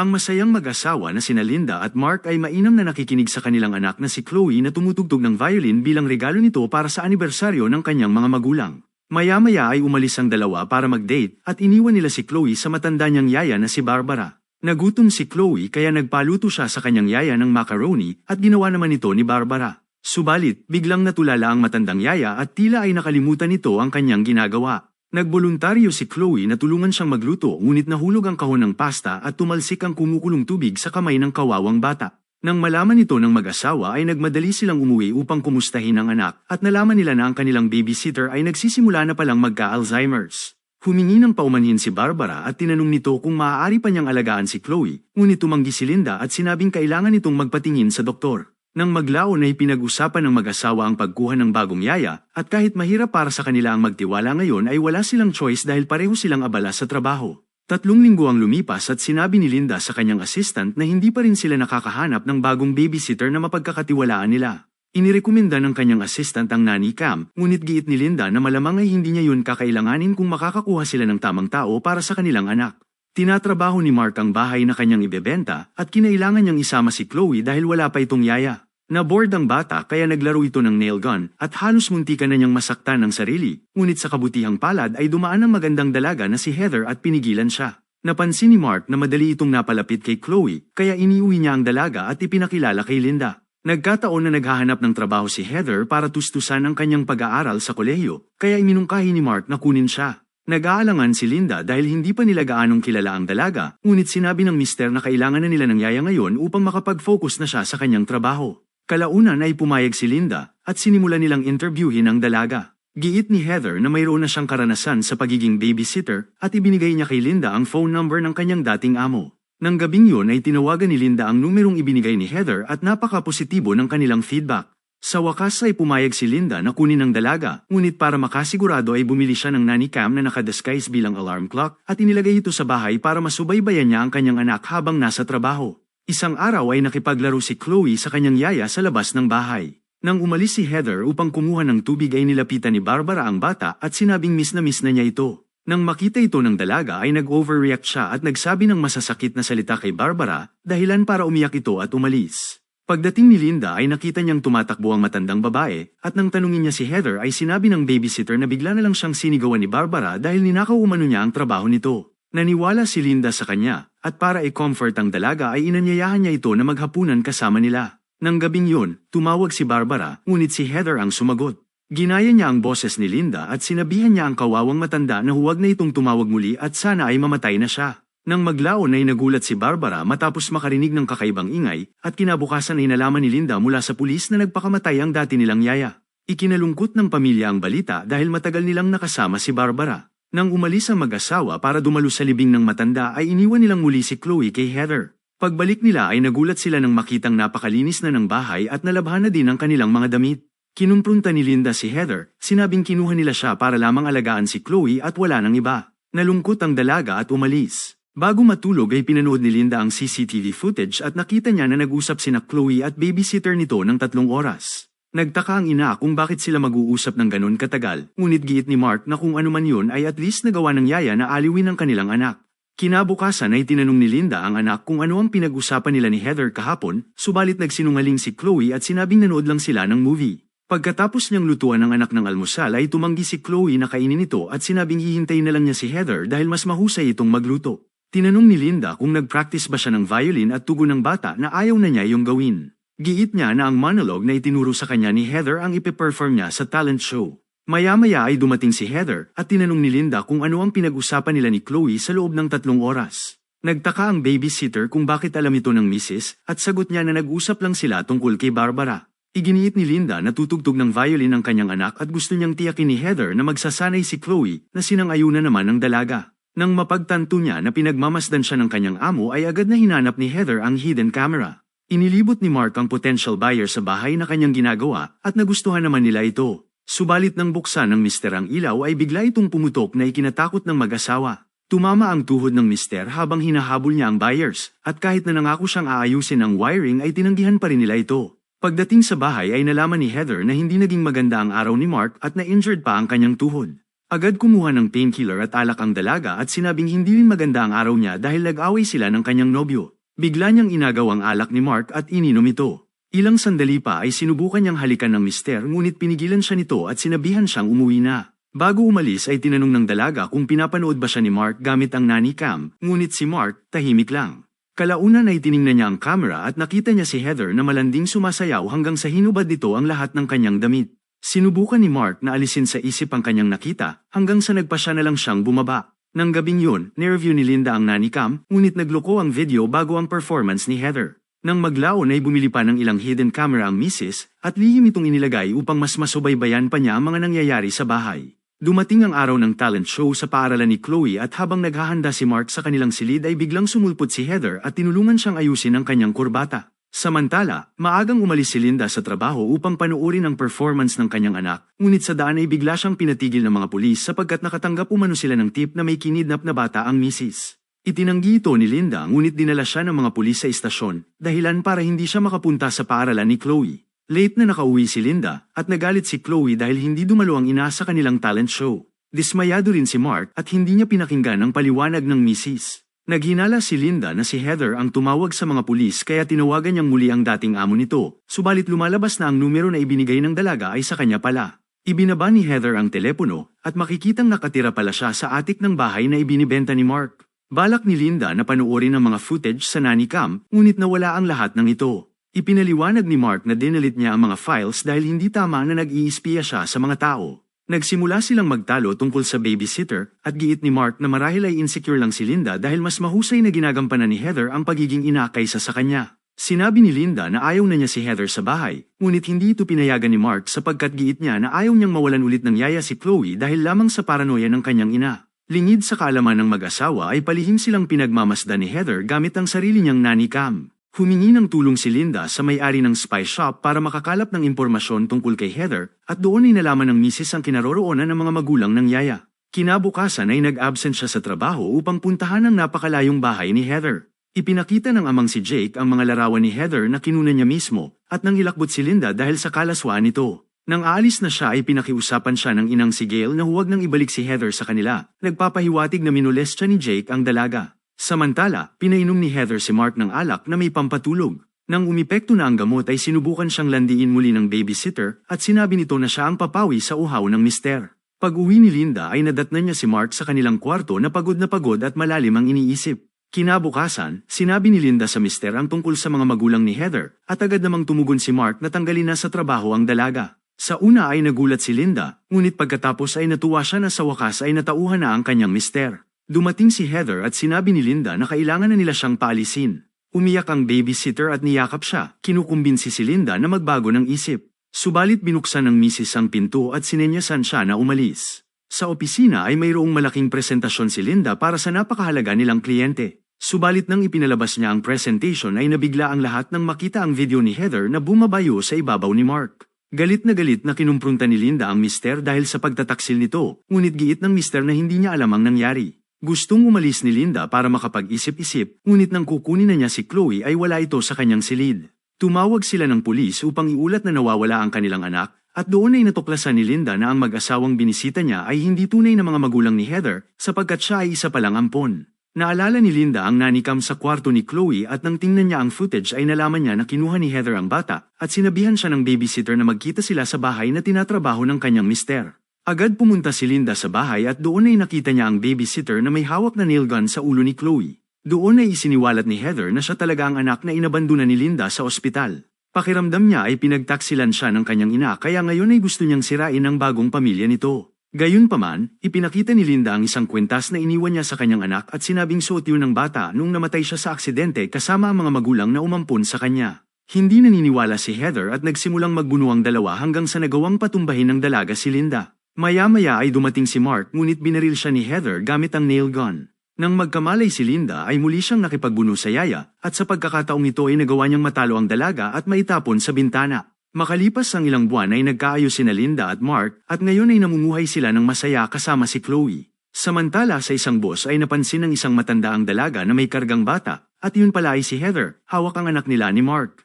Ang masayang mag-asawa na sina Linda at Mark ay mainam na nakikinig sa kanilang anak na si Chloe na tumutugtog ng violin bilang regalo nito para sa anibersaryo ng kanyang mga magulang. Maya-maya ay umalis ang dalawa para mag-date at iniwan nila si Chloe sa matanda niyang yaya na si Barbara. Nagutom si Chloe kaya nagpaluto siya sa kanyang yaya ng macaroni at ginawa naman ito ni Barbara. Subalit, biglang natulala ang matandang yaya at tila ay nakalimutan nito ang kanyang ginagawa. Nagboluntaryo si Chloe na tulungan siyang magluto ngunit nahulog ang kahon ng pasta at tumalsik ang kumukulong tubig sa kamay ng kawawang bata. Nang malaman ito ng mag-asawa ay nagmadali silang umuwi upang kumustahin ang anak at nalaman nila na ang kanilang babysitter ay nagsisimula na palang magka-Alzheimer's. Humingi ng paumanhin si Barbara at tinanong nito kung maaari pa niyang alagaan si Chloe, ngunit tumanggi si Linda at sinabing kailangan nitong magpatingin sa doktor. Nang maglaon ay pinag-usapan ng mag-asawa ang pagkuha ng bagong yaya at kahit mahirap para sa kanila ang magtiwala ngayon ay wala silang choice dahil pareho silang abala sa trabaho. Tatlong linggo ang lumipas at sinabi ni Linda sa kanyang assistant na hindi pa rin sila nakakahanap ng bagong babysitter na mapagkakatiwalaan nila. Inirekomenda ng kanyang assistant ang nanny cam, ngunit giit ni Linda na malamang ay hindi niya yun kakailanganin kung makakakuha sila ng tamang tao para sa kanilang anak. Tinatrabaho ni Mark ang bahay na kanyang ibebenta at kinailangan niyang isama si Chloe dahil wala pa itong yaya. Naboard ang bata kaya naglaro ito ng nail gun at halos muntikan na niyang masaktan ang sarili, ngunit sa kabutihang palad ay dumaan ang magandang dalaga na si Heather at pinigilan siya. Napansin ni Mark na madali itong napalapit kay Chloe kaya iniuwi niya ang dalaga at ipinakilala kay Linda. Nagkataon na naghahanap ng trabaho si Heather para tustusan ang kanyang pag-aaral sa kolehiyo, kaya iminungkahi ni Mark na kunin siya. Nag-aalangan si Linda dahil hindi pa nila gaanong kilala ang dalaga, ngunit sinabi ng mister na kailangan na nila ng yaya ngayon upang makapag-focus na siya sa kanyang trabaho. Kalaunan ay pumayag si Linda at sinimula nilang interviewin ang dalaga. Giit ni Heather na mayroon na siyang karanasan sa pagiging babysitter at ibinigay niya kay Linda ang phone number ng kanyang dating amo. Nang gabing yun ay tinawagan ni Linda ang numerong ibinigay ni Heather at napaka-positibo ng kanilang feedback. Sa wakas ay pumayag si Linda na kunin ang dalaga, ngunit para makasigurado ay bumili siya ng nanny cam na nakadisguise bilang alarm clock at inilagay ito sa bahay para masubaybayan niya ang kanyang anak habang nasa trabaho. Isang araw ay nakipaglaro si Chloe sa kanyang yaya sa labas ng bahay. Nang umalis si Heather upang kumuha ng tubig ay nilapitan ni Barbara ang bata at sinabing miss na miss na niya ito. Nang makita ito ng dalaga ay nag-overreact siya at nagsabi ng masasakit na salita kay Barbara, dahilan para umiyak ito at umalis. Pagdating ni Linda ay nakita niyang tumatakbo ang matandang babae at nang tanungin niya si Heather ay sinabi ng babysitter na bigla na lang siyang sinigawan ni Barbara dahil ninakaw umano niya ang trabaho nito. Naniwala si Linda sa kanya at para i-comfort ang dalaga ay inanyayahan niya ito na maghapunan kasama nila. Nang gabing yun, tumawag si Barbara ngunit si Heather ang sumagot. Ginaya niya ang boses ni Linda at sinabihan niya ang kawawang matanda na huwag na itong tumawag muli at sana ay mamatay na siya. Nang maglaon ay nagulat si Barbara matapos makarinig ng kakaibang ingay at kinabukasan ay nalaman ni Linda mula sa pulis na nagpakamatay ang dati nilang yaya. Ikinalungkot ng pamilya ang balita dahil matagal nilang nakasama si Barbara. Nang umalis ang mag-asawa para dumalo sa libing ng matanda ay iniwan nilang muli si Chloe kay Heather. Pagbalik nila ay nagulat sila nang makitang napakalinis na ng bahay at nalabhan na din ang kanilang mga damit. Kinumprunta ni Linda si Heather, sinabing kinuha nila siya para lamang alagaan si Chloe at wala nang iba. Nalungkot ang dalaga at umalis. Bago matulog ay pinanood ni Linda ang CCTV footage at nakita niya na nag-usap sina Chloe at babysitter nito ng tatlong oras. Nagtaka ang ina kung bakit sila mag-uusap ng ganon katagal, ngunit giit ni Mark na kung ano man yun ay at least nagawa ng yaya na aliwin ang kanilang anak. Kinabukasan ay tinanong ni Linda ang anak kung ano ang pinag-usapan nila ni Heather kahapon, subalit nagsinungaling si Chloe at sinabing nanood lang sila ng movie. Pagkatapos niyang lutuan ng anak ng almusal ay tumanggi si Chloe na kainin ito at sinabing hihintayin na lang niya si Heather dahil mas mahusay itong magluto. Tinanong ni Linda kung nag-practice ba siya ng violin at tugon ng bata na ayaw na niya yung gawin. Giit niya na ang monologue na itinuro sa kanya ni Heather ang ipiperform niya sa talent show. Maya-maya ay dumating si Heather at tinanong ni Linda kung ano ang pinag-usapan nila ni Chloe sa loob ng tatlong oras. Nagtaka ang babysitter kung bakit alam ito ng misis at sagot niya na nag-usap lang sila tungkol kay Barbara. Iginiit ni Linda na tutugtog ng violin ang kanyang anak at gusto niyang tiyakin ni Heather na magsasanay si Chloe na sinang-ayunan naman ng dalaga. Nang mapagtanto niya na pinagmamasdan siya ng kanyang amo ay agad na hinanap ni Heather ang hidden camera. Inilibot ni Mark ang potential buyer sa bahay na kanyang ginagawa at nagustuhan naman nila ito. Subalit nang buksan ng mister ang ilaw ay bigla itong pumutok na ikinatakot ng mag-asawa. Tumama ang tuhod ng mister habang hinahabol niya ang buyers at kahit na nangako siyang aayusin ang wiring ay tinanggihan pa rin nila ito. Pagdating sa bahay ay nalaman ni Heather na hindi naging maganda ang araw ni Mark at na-injured pa ang kanyang tuhod. Agad kumuha ng painkiller at alak ang dalaga at sinabing hindi rin maganda ang araw niya dahil nag-away sila ng kanyang nobyo. Bigla niyang inagaw ang alak ni Mark at ininom ito. Ilang sandali pa ay sinubukan niyang halikan ng mister ngunit pinigilan siya nito at sinabihan siyang umuwi na. Bago umalis ay tinanong ng dalaga kung pinapanood ba siya ni Mark gamit ang nanny cam, ngunit si Mark tahimik lang. Kalaunan ay tiningnan niya ang camera at nakita niya si Heather na malanding sumasayaw hanggang sa hinubad nito ang lahat ng kanyang damit. Sinubukan ni Mark na alisin sa isip ang kanyang nakita hanggang sa nagpasya na lang siyang bumaba. Nang gabing yun, nireview ni Linda ang nanny cam, ngunit nagloko ang video bago ang performance ni Heather. Nang maglaon ay bumili pa ng ilang hidden camera ang misis at lihim itong inilagay upang mas masubaybayan pa niya ang mga nangyayari sa bahay. Dumating ang araw ng talent show sa paaralan ni Chloe at habang naghahanda si Mark sa kanilang silid ay biglang sumulpot si Heather at tinulungan siyang ayusin ang kanyang kurbata. Samantala, maagang umalis si Linda sa trabaho upang panuorin ang performance ng kanyang anak, ngunit sa daan ay bigla siyang pinatigil ng mga pulis sapagkat nakatanggap umano sila ng tip na may kinidnap na bata ang misis. Itinanggi ito ni Linda ngunit dinala siya ng mga pulis sa istasyon, dahilan para hindi siya makapunta sa paaralan ni Chloe. Late na nakauwi si Linda at nagalit si Chloe dahil hindi dumalo ang ina sa kanilang talent show. Dismayado rin si Mark at hindi niya pinakinggan ang paliwanag ng misis. Naghinala si Linda na si Heather ang tumawag sa mga pulis kaya tinawagan niyang muli ang dating amo nito, subalit lumalabas na ang numero na ibinigay ng dalaga ay sa kanya pala. Ibinaba ni Heather ang telepono at makikitang nakatira pala siya sa atik ng bahay na ibinibenta ni Mark. Balak ni Linda na panuorin ang mga footage sa nanny cam, ngunit nawala ang lahat ng ito. Ipinaliwanag ni Mark na dinalit niya ang mga files dahil hindi tama na nag-iispiya siya sa mga tao. Nagsimula silang magtalo tungkol sa babysitter at giit ni Mark na marahil ay insecure lang si Linda dahil mas mahusay na ginagampanan ni Heather ang pagiging ina kaysa sa kanya. Sinabi ni Linda na ayaw na niya si Heather sa bahay, ngunit hindi ito pinayagan ni Mark sapagkat giit niya na ayaw niyang mawalan ulit ng yaya si Chloe dahil lamang sa paranoia ng kanyang ina. Lingid sa kaalaman ng mag-asawa ay palihim silang pinagmamasdan ni Heather gamit ang sarili niyang nanny cam. Humingi ng tulong si Linda sa may-ari ng spy shop para makakalap ng impormasyon tungkol kay Heather at doon ay nalaman ng misis ang kinaroroonan ng mga magulang ng yaya. Kinabukasan ay nag-absent siya sa trabaho upang puntahan ang napakalayong bahay ni Heather. Ipinakita ng amang si Jake ang mga larawan ni Heather na kinuna niya mismo at nang hilakbot si Linda dahil sa kalaswaan nito. Nang aalis na siya ay pinakiusapan siya ng inang si Gail na huwag nang ibalik si Heather sa kanila. Nagpapahiwatig na minulest siya ni Jake ang dalaga. Samantala, pinainom ni Heather si Mark ng alak na may pampatulog. Nang umipekto na ang gamot ay sinubukan siyang landiin muli ng babysitter at sinabi nito na siya ang papawi sa uhaw ng mister. Pag uwi ni Linda ay nadatnan niya si Mark sa kanilang kwarto na pagod na pagod at malalim ang iniisip. Kinabukasan, sinabi ni Linda sa mister ang tungkol sa mga magulang ni Heather at agad namang tumugon si Mark na tanggalin na sa trabaho ang dalaga. Sa una ay nagulat si Linda, ngunit pagkatapos ay natuwa siya na sa wakas ay natauhan na ang kanyang mister. Dumating si Heather at sinabi ni Linda na kailangan na nila siyang paalisin. Umiyak ang babysitter at niyakap siya, kinukumbinsi si Linda na magbago ng isip. Subalit binuksan ng misis ang pinto at sinenyasan siya na umalis. Sa opisina ay mayroong malaking presentasyon si Linda para sa napakahalaga nilang kliyente. Subalit nang ipinalabas niya ang presentation ay nabigla ang lahat nang makita ang video ni Heather na bumabayo sa ibabaw ni Mark. Galit na galit na kinumprunta ni Linda ang mister dahil sa pagtataksil nito, ngunit giit ng mister na hindi niya alam ang nangyari. Gustong umalis ni Linda para makapag-isip-isip, ngunit nang kukunin na niya si Chloe ay wala ito sa kanyang silid. Tumawag sila ng pulis upang iulat na nawawala ang kanilang anak, at doon ay natuklasan ni Linda na ang mag-asawang binisita niya ay hindi tunay na mga magulang ni Heather sapagkat siya ay isa palang ampon. Naalala ni Linda ang nanikam sa kwarto ni Chloe at nang tingnan niya ang footage ay nalaman niya na kinuha ni Heather ang bata at sinabihan siya ng babysitter na magkita sila sa bahay na tinatrabaho ng kanyang mister. Agad pumunta si Linda sa bahay at doon ay nakita niya ang babysitter na may hawak na nail gun sa ulo ni Chloe. Doon ay isiniwalat ni Heather na siya talaga ang anak na inabandona ni Linda sa ospital. Pakiramdam niya ay pinagtaksilan siya ng kanyang ina kaya ngayon ay gusto niyang sirain ang bagong pamilya nito. Gayunpaman, ipinakita ni Linda ang isang kwentas na iniwan niya sa kanyang anak at sinabing suot yun ng bata nung namatay siya sa aksidente kasama ang mga magulang na umampun sa kanya. Hindi naniniwala si Heather at nagsimulang magbuno ang dalawa hanggang sa nagawang patumbahin ng dalaga si Linda. Maya-maya ay dumating si Mark ngunit binaril siya ni Heather gamit ang nail gun. Nang magkamalay si Linda ay muli siyang nakipagbuno sa yaya at sa pagkakataong ito ay nagawa niyang matalo ang dalaga at maitapon sa bintana. Makalipas ang ilang buwan ay nagkaayos sina Linda at Mark at ngayon ay namumuhay sila ng masaya kasama si Chloe. Samantala sa isang boss ay napansin ng isang matanda ang dalaga na may kargang bata at yun pala ay si Heather, hawak ang anak nila ni Mark.